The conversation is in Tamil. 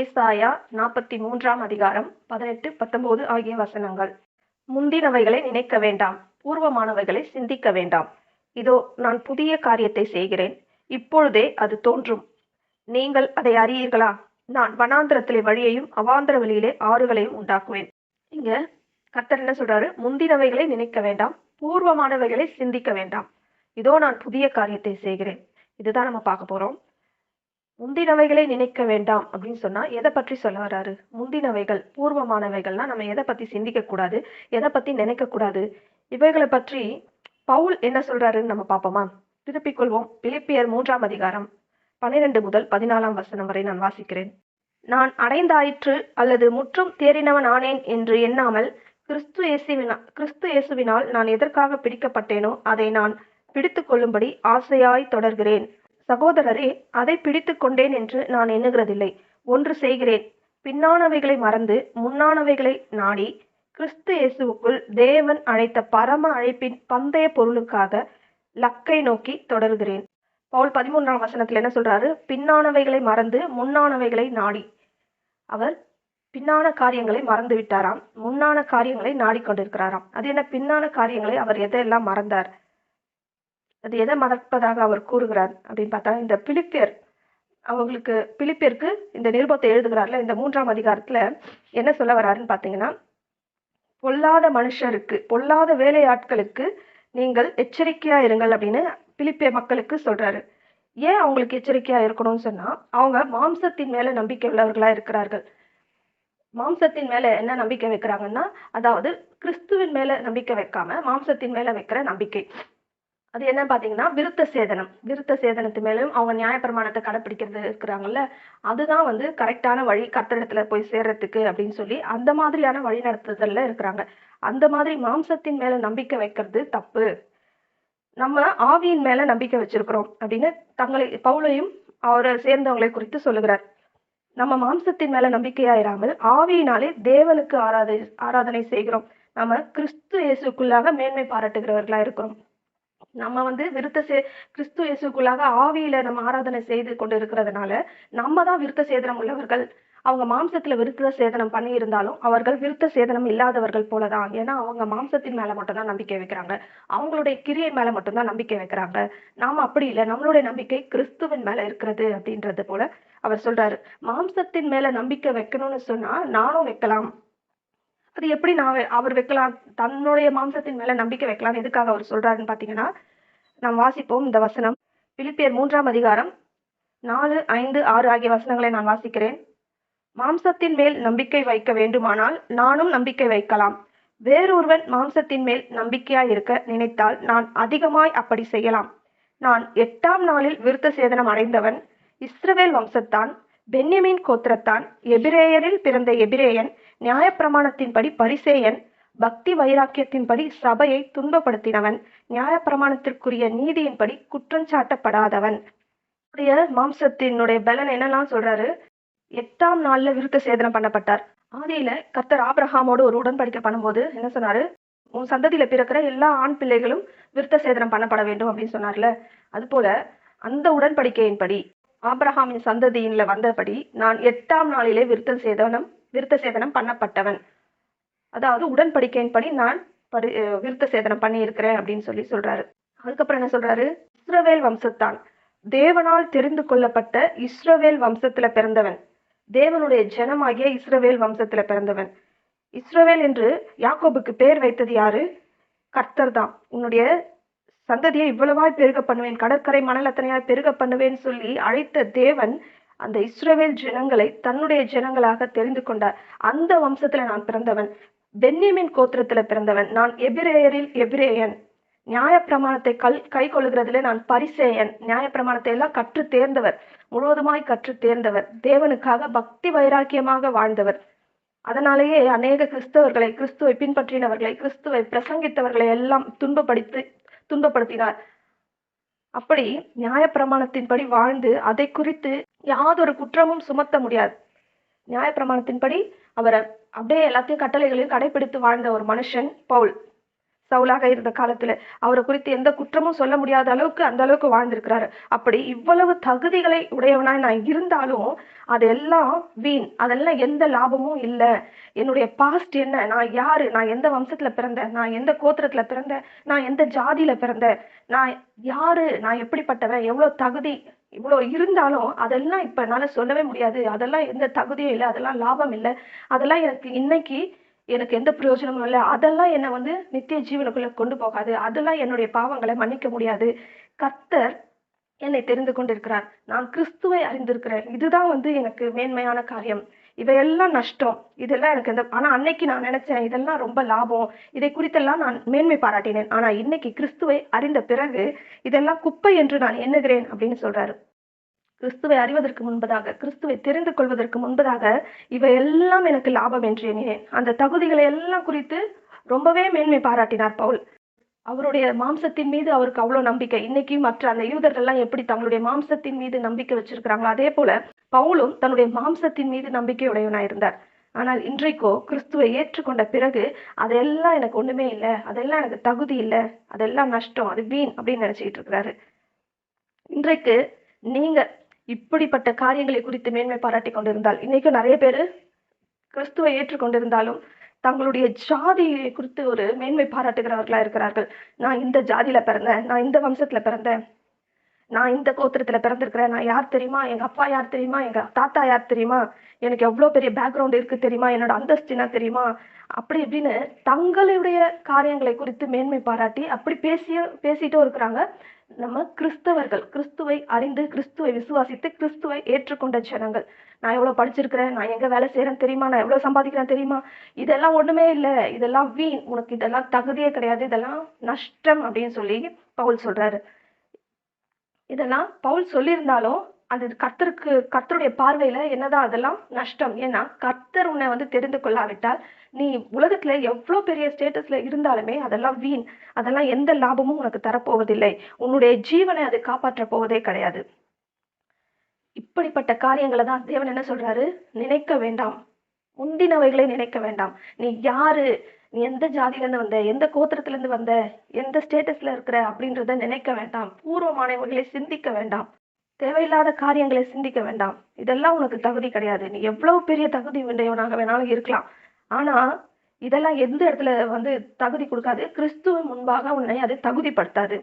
ஏசாயா நாற்பத்தி மூன்றாம் அதிகாரம் பதினெட்டு பத்தொன்பது ஆகிய வசனங்கள். முந்தினவைகளை நினைக்க வேண்டாம் பூர்வமானவைகளை சிந்திக்க வேண்டாம். இதோ நான் புதிய காரியத்தை செய்கிறேன் இப்பொழுதே அது தோன்றும். நீங்கள் அதை அறியீர்களா? நான் வனாந்திரத்திலே வழியையும் அவாந்திர வழியிலே ஆறுகளையும் உண்டாக்குவேன். இங்க கத்தர் என்ன சொல்றாரு? முந்தினவைகளை நினைக்க வேண்டாம் பூர்வமானவைகளை சிந்திக்க வேண்டாம். இதோ நான் புதிய காரியத்தை செய்கிறேன். இதுதான் நம்ம பார்க்க போறோம். முந்தினவைகளை நினைக்க வேண்டாம் அப்படின்னு சொன்னா எதை பற்றி சொல்ல வராரு? முந்தினவைகள் பூர்வமானவைகள்னா நம்ம எதை பத்தி சிந்திக்க கூடாது எதை பத்தி நினைக்க கூடாது? இவைகளை பற்றி பவுல் என்ன சொல்றாருன்னு நம்ம பார்ப்போமா? திருப்பிக் கொள்வோம். பிலிப்பியர் மூன்றாம் அதிகாரம் பன்னிரெண்டு முதல் பதினாலாம் வசனம் வரை நான் வாசிக்கிறேன். நான் அடைந்தாயிற்று அல்லது முற்றும் தேறினவன் ஆனேன் என்று எண்ணாமல் கிறிஸ்து இயேசுவினா கிறிஸ்து இயேசுவினால் நான் எதற்காக பிடிக்கப்பட்டேனோ அதை நான் பிடித்து கொள்ளும்படி ஆசையாய் தொடர்கிறேன். சகோதரரே அதை பிடித்து கொண்டேன் என்று நான் எண்ணுகிறதில்லை. ஒன்று செய்கிறேன். பின்னானவைகளை மறந்து முன்னானவைகளை நாடி கிறிஸ்து இயேசுவுக்குள் தேவன் அழைத்த பரம அழைப்பின் பந்தய பொருளுக்காக லக்கை நோக்கி தொடர்கிறேன். பவுல் பதிமூன்றாம் வசனத்தில் என்ன சொல்றாரு? பின்னானவைகளை மறந்து முன்னானவைகளை நாடி. அவர் பின்னான காரியங்களை மறந்து விட்டாராம் முன்னான காரியங்களை நாடிக்கொண்டிருக்கிறாராம். அது என்ன? பின்னான காரியங்களை அவர் எதையெல்லாம் மறந்தார்? அது எதை மறப்பதாக அவர் கூறுகிறார் அப்படின்னு பார்த்தா இந்த பிலிப்பியர் அவங்களுக்கு பிலிப்பியருக்கு இந்த நிருபத்தை எழுதுகிறார்ல இந்த மூன்றாம் அதிகாரத்துல என்ன சொல்ல வர்றாருன்னு பார்த்தீங்கன்னா பொல்லாத மனுஷருக்கு பொல்லாத வேலையாட்களுக்கு நீங்கள் எச்சரிக்கையா இருங்கள் அப்படின்னு பிலிப்பிய மக்களுக்கு சொல்றாரு. ஏன் அவங்களுக்கு எச்சரிக்கையா இருக்கணும்னு சொன்னா அவங்க மாம்சத்தின் மேல நம்பிக்கை உள்ளவர்களா இருக்கிறார்கள். மாம்சத்தின் மேல என்ன நம்பிக்கை வைக்கிறாங்கன்னா அதாவது கிறிஸ்துவின் மேல நம்பிக்கை வைக்காம மாம்சத்தின் மேல வைக்கிற நம்பிக்கை. அது என்ன பார்த்தீங்கன்னா விருத்த சேதனம். விருத்த சேதனத்து மேலும் அவங்க நியாயப்பிரமாணத்தை கடைப்பிடிக்கிறது இருக்கிறாங்கல்ல அதுதான் வந்து கரெக்டான வழி கத்தடத்துல போய் சேர்றதுக்கு அப்படின்னு சொல்லி அந்த மாதிரியான வழி நடத்துதல்ல இருக்கிறாங்க. அந்த மாதிரி மாம்சத்தின் மேல நம்பிக்கை வைக்கிறது தப்பு. நம்ம ஆவியின் மேல நம்பிக்கை வச்சிருக்கிறோம் அப்படின்னு தங்களை பவுலையும் அவரை சேர்ந்தவங்களை குறித்து சொல்லுகிறார். நம்ம மாம்சத்தின் மேல நம்பிக்கையாயிராமல் ஆவியினாலே தேவனுக்கு ஆராத ஆராதனை செய்கிறோம். நம்ம கிறிஸ்து இயேசுக்குள்ளாக மேன்மை பாராட்டுகிறவர்களா இருக்கிறோம். நம்ம வந்து விருத்த சே கிறிஸ்து இயேசுக்குள்ளாக ஆவியில நம்ம ஆராதனை செய்து கொண்டு இருக்கிறதுனால நம்ம தான் விருத்த சேதனம் உள்ளவர்கள். அவங்க மாம்சத்துல விருத்த சேதனம் பண்ணி இருந்தாலும் அவர்கள் விருத்த சேதனம் இல்லாதவர்கள் போலதான். ஏன்னா அவங்க மாம்சத்தின் மேல மட்டும்தான் நம்பிக்கை வைக்கிறாங்க. அவங்களுடைய கிரியை மேல மட்டும்தான் நம்பிக்கை வைக்கிறாங்க. நாம அப்படி இல்லை. நம்மளுடைய நம்பிக்கை கிறிஸ்துவின் மேல இருக்கிறது அப்படின்றது போல அவர் சொல்றாரு. மாம்சத்தின் மேல நம்பிக்கை வைக்கணும்னு சொன்னா நானும் வைக்கலாம். அது எப்படி நான் அவர் வைக்கலாம்? தன்னுடைய மாம்சத்தின் மேல நம்பிக்கை வைக்கலாம்? எதுக்காக அவர் சொல்றாருன்னு பாத்தீங்கன்னா நாம் வாசிப்போம் இந்த வசனம். பிலிப்பியர் மூன்றாம் அதிகாரம் நாலு ஐந்து ஆறு ஆகிய வசனங்களை நான் வாசிக்கிறேன். மாம்சத்தின் மேல் நம்பிக்கை வைக்க வேண்டுமானால் நானும் நம்பிக்கை வைக்கலாம். வேறொருவன் மாம்சத்தின் மேல் நம்பிக்கையாய் இருக்க நினைத்தால் நான் அதிகமாய் அப்படி செய்யலாம். நான் எட்டாம் நாளில் விருத்த சேதனம் அடைந்தவன் இஸ்ரவேல் வம்சத்தான் பென்யமின் கோத்திரத்தான் எபிரேயரில் பிறந்த எபிரேயன் நியாயப்பிரமாணத்தின்படி பரிசேயன் பக்தி வைராக்கியத்தின்படி சபையை துன்பப்படுத்தினவன் நியாயப்பிரமாணத்திற்குரிய நீதியின்படி குற்றஞ்சாட்டப்படாதவன் மாம்சத்தினுடைய பலன் என்னெல்லாம் சொல்றாரு? எட்டாம் நாள்ல விருத்த சேதனம் பண்ணப்பட்டார். ஆதியில கர்த்தர் ஆப்ரஹாமோடு ஒரு உடன்படிக்கை பண்ணும்போது என்ன சொன்னாரு? உன் சந்ததியில பிறக்கிற எல்லா ஆண் பிள்ளைகளும் விருத்த சேதனம் பண்ணப்பட வேண்டும் அப்படின்னு சொன்னார்ல. அது போல அந்த உடன்படிக்கையின்படி ஆபிரகாமின் சந்ததியின்ல வந்தபடி நான் எட்டாம் நாளிலே விருத்த சேதனம் விருத்த சேதனம் பண்ணப்பட்டவன். அதாவது உடன்படிக்கையின்படி நான் பரி விருத்த சேதனம் பண்ணியிருக்கிறேன் அப்படின்னு சொல்லி சொல்றாரு. அதுக்கப்புறம் என்ன சொல்றாரு? இஸ்ரவேல் வம்சத்தான். தேவனால் தெரிந்து கொள்ளப்பட்ட இஸ்ரவேல் வம்சத்துல பிறந்தவன். தேவனுடைய ஜனமாகிய இஸ்ரவேல் வம்சத்துல பிறந்தவன். இஸ்ரவேல் என்று யாக்கோபுக்கு பேர் வைத்தது யாரு? கர்த்தர் தான் உன்னுடைய சந்ததியை இவ்வளவாய் பெருக பண்ணுவேன். கடற்கரை மணல் அத்தனையாய் பெருக பண்ணுவேன் சொல்லி அழைத்த தேவன் அந்த இஸ்ரவேல் ஜனங்களை தன்னுடைய ஜனங்களாக தெரிந்து கொண்டார். அந்த வம்சத்துல நான் பிறந்தவன். பென்யமின் கோத்திரத்துல பிறந்தவன். நான் எபிரேயரில் எபிரேயன். நியாயப்பிரமாணத்தை கல் கை கொள்கிறதுல நான் பரிசேயன். நியாயப்பிரமாணத்தை எல்லாம் கற்று தேர்ந்தவர். முழுவதுமாய் கற்று தேர்ந்தவர். தேவனுக்காக பக்தி வைராக்கியமாக வாழ்ந்தவர். அதனாலேயே அநேக கிறிஸ்தவர்களை கிறிஸ்துவை பின்பற்றினவர்களை கிறிஸ்துவை பிரசங்கித்தவர்களை எல்லாம் துன்பப்படுத்தி துன்பப்படுத்தினார். அப்படி நியாயப்பிரமாணத்தின்படி வாழ்ந்து அதை குறித்து யாதொரு குற்றமும் சுமத்த முடியாது. நியாயப்பிரமாணத்தின்படி அவரை அப்படியே எல்லாத்தையும் கட்டளைகளையும் கடைபிடித்து வாழ்ந்த ஒரு மனுஷன் பவுல். சவுலாக இருந்த காலத்துல அவரை குறித்து எந்த குற்றமும் சொல்ல முடியாத அளவுக்கு அந்த அளவுக்கு வாழ்ந்திருக்கிறாரு. அப்படி இவ்வளவு தகுதிகளை உடையவனாய் நான் இருந்தாலும் அதெல்லாம் வீண். அதெல்லாம் எந்த லாபமும் இல்லை. என்னுடைய பாஸ்ட் என்ன? நான் யாரு? நான் எந்த வம்சத்துல பிறந்தேன்? நான் எந்த கோத்திரத்துல பிறந்தேன்? நான் எந்த ஜாதியில பிறந்தேன்? நான் யாரு? நான் எப்படிப்பட்டவன்? எவ்வளவு தகுதி? இவ்வளோ இருந்தாலும் அதெல்லாம் இப்போ என்னால் சொல்லவே முடியாது. அதெல்லாம் எந்த தகுதியும் இல்லை. அதெல்லாம் லாபம் இல்லை. அதெல்லாம் எனக்கு இன்னைக்கு எனக்கு எந்த பிரயோஜனமும் இல்லை. அதெல்லாம் என்னை வந்து நித்திய ஜீவனுக்குள்ள கொண்டு போகாது. அதெல்லாம் என்னுடைய பாவங்களை மன்னிக்க முடியாது. கர்த்தர் என்னை தெரிந்து கொண்டிருக்கிறார். நான் கிறிஸ்துவை அறிந்திருக்கிறேன். இதுதான் வந்து எனக்கு மேன்மையான காரியம். இவையெல்லாம் நஷ்டம். இதெல்லாம் எனக்கு இந்த ஆனா அன்னைக்கு நான் நினைச்சேன் இதெல்லாம் ரொம்ப லாபம். இதை குறித்தெல்லாம் நான் மேன்மை பாராட்டினேன். ஆனா இன்னைக்கு கிறிஸ்துவை அறிந்த பிறகு இதெல்லாம் குப்பை என்று நான் எண்ணுகிறேன் அப்படின்னு சொல்றாரு. கிறிஸ்துவை அறிவதற்கு முன்பதாக கிறிஸ்துவை தெரிந்து கொள்வதற்கு முன்பதாக இவை எல்லாம் எனக்கு லாபம் என்று எண்ணினேன். அந்த தகுதிகளை எல்லாம் குறித்து ரொம்பவே மேன்மை பாராட்டினார் பவுல். அவருடைய மாம்சத்தின் மீது அவருக்கு அவ்வளவு நம்பிக்கை. இன்னைக்கு மற்ற அந்த யூதர்கள்லாம் எப்படி தங்களுடைய மாம்சத்தின் மீது நம்பிக்கை வச்சிருக்கிறாங்களோ அதே போல பவுலும் தன்னுடைய மாம்சத்தின் மீது நம்பிக்கையுடையவனாக இருந்தார். ஆனால் இன்றைக்கோ கிறிஸ்துவை ஏற்றுக்கொண்ட பிறகு அதெல்லாம் எனக்கு ஒண்ணுமே இல்லை அதெல்லாம் எனக்கு தகுதி இல்லை அதெல்லாம் நஷ்டம் அது வீண் அப்படின்னு நினைச்சுக்கிட்டு இருக்கிறாரு. இன்றைக்கு நீங்க இப்படிப்பட்ட காரியங்களை குறித்து மேன்மை பாராட்டி கொண்டிருந்தால் இன்னைக்கு நிறைய பேர் கிறிஸ்துவை ஏற்றுக்கொண்டிருந்தாலும் தங்களுடைய ஜாதியை குறித்து ஒரு மேன்மை பாராட்டுகிறவர்களா இருக்கிறார்கள். நான் இந்த ஜாதியில பிறந்தேன் நான் இந்த வம்சத்துல பிறந்தேன் நான் இந்த கோத்திரத்துல பிறந்திருக்கிறேன் நான் யார் தெரியுமா? எங்க அப்பா யார் தெரியுமா? எங்க தாத்தா யார் தெரியுமா? எனக்கு எவ்வளவு பெரிய பேக்ரவுண்ட் இருக்கு தெரியுமா? என்னோட அந்தஸ்து என்ன தெரியுமா? அப்படி இப்படின்னு தங்களுடைய காரியங்களை குறித்து மேன்மை பாராட்டி அப்படி பேசிய பேசிட்டும் இருக்கிறாங்க. நம்ம கிறிஸ்தவர்கள் கிறிஸ்துவை அறிந்து கிறிஸ்துவை விசுவாசித்து கிறிஸ்துவை ஏற்றுக்கொண்ட ஜனங்கள். நான் எவ்வளவு படிச்சிருக்கிறேன் நான் எங்க வேலை செய்யறேன் தெரியுமா நான் எவ்வளவு சம்பாதிக்கிறேன் தெரியுமா? இதெல்லாம் ஒண்ணுமே இல்லை. இதெல்லாம் வீண். உனக்கு இதெல்லாம் தகுதியே கிடையாது. இதெல்லாம் நஷ்டம் அப்படின்னு சொல்லி பவுல் சொல்றாரு. இதெல்லாம் பவுல் சொல்லியிருந்தாலும் அது கர்த்தருக்கு கர்த்தருடைய பார்வையில என்னதான் அதெல்லாம் நஷ்டம். ஏன்னா கர்த்தர் உன்னை வந்து தெரிந்து கொள்ளாவிட்டால் நீ உலகத்துல எவ்வளவு பெரிய ஸ்டேட்டஸ்ல இருந்தாலுமே அதெல்லாம் வீண். அதெல்லாம் எந்த லாபமும் உனக்கு தரப்போவதில்லை. உன்னுடைய ஜீவனை அது காப்பாற்ற போவதே கிடையாது. இப்படிப்பட்ட காரியங்களை தான் தேவன் என்ன சொல்றாரு? நினைக்க வேண்டாம். முந்தினவைகளை நினைக்க வேண்டாம். நீ யாரு? நீ எந்த ஜாதியில இருந்து வந்த? எந்த கோத்திரத்துல இருந்து வந்த? எந்த ஸ்டேட்டஸ்ல இருக்கிற? அப்படின்றத நினைக்க வேண்டாம். பூர்வமானவர்களை சிந்திக்க வேண்டாம். தேவையில்லாத காரியங்களை சிந்திக்க வேண்டாம். இதெல்லாம் உனக்கு தகுதி கிடையாது. நீ எவ்வளவு பெரிய தகுதி உடையவனாக வேணாலும் இருக்கலாம். ஆனா இதெல்லாம் எந்த இடத்துல வந்து தகுதி கொடுக்காது? கிறிஸ்துவ முன்பாக உன்னை அது தகுதிப்படுத்தாது.